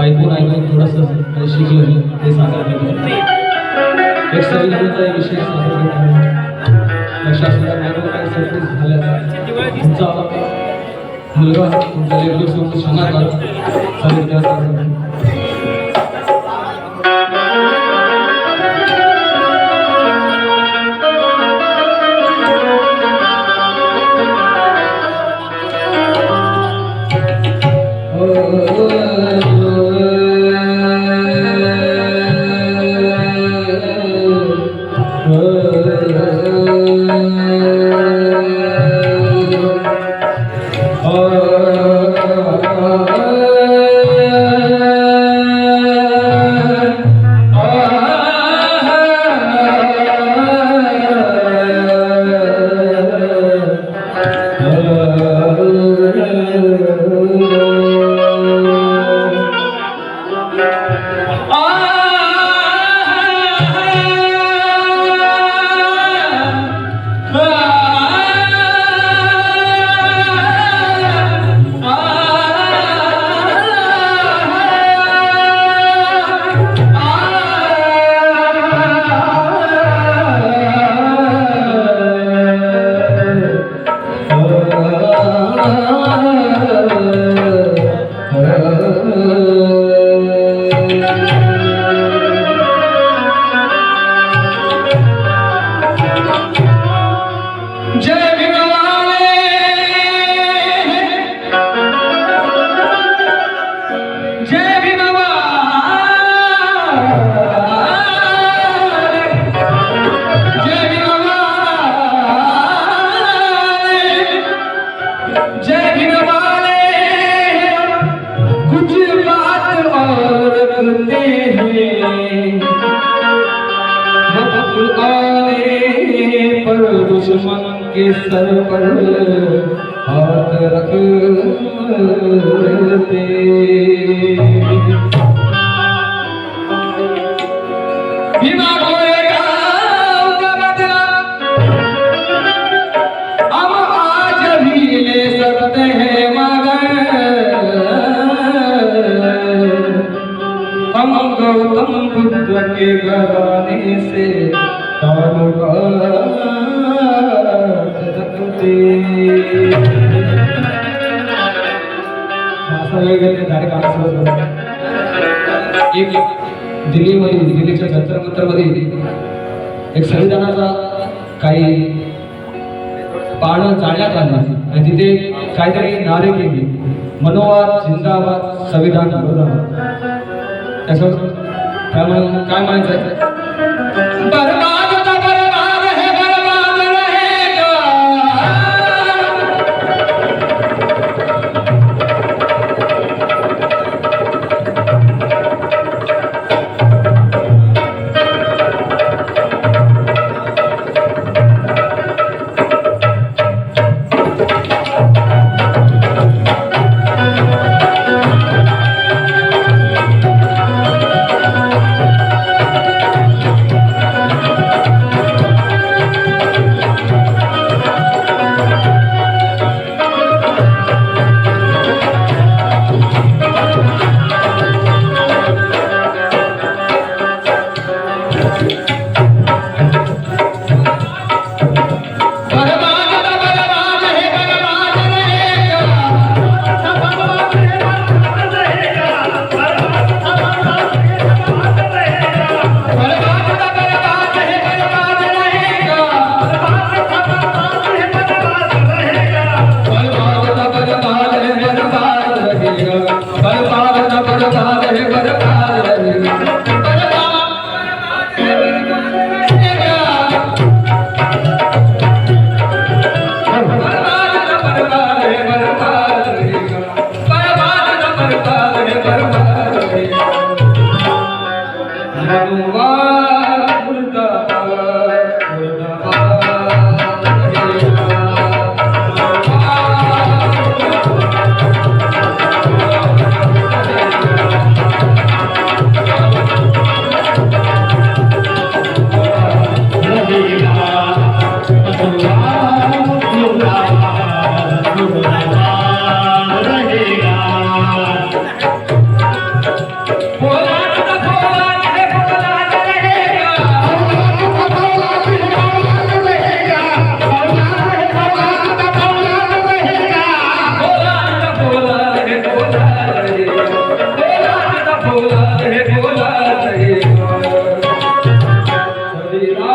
ऐकून ऐकून थोडंसं काही शिकलं ते साजरा करतो एक संविधानाचा एक विषय साजरा करतो आहे. लक्षात असू द्या, काही सरप्राईज झाल्या तुमचा मुलगा तुमचा लेकरू सोबत सांगा का संविधानाचा Música पर दुश्मन के सर पर हाथ रख बुद्ध के से रखते एक दिल्लीमध्ये दिल्लीच्या जंतर एक संविधानाचा काही पानं जाळण्यात आली आणि तिथे काहीतरी नारे केली मनोवाद जिंदाबाद संविधान विरोधात त्याचं काय म्हणायचं काय म्हणायचं?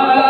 Allah.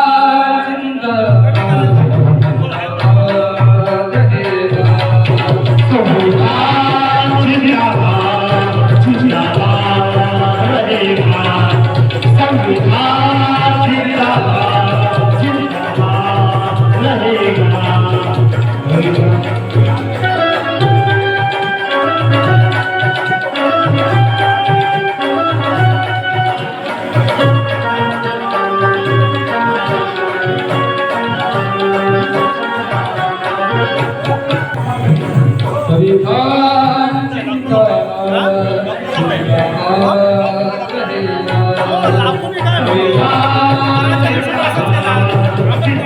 আমি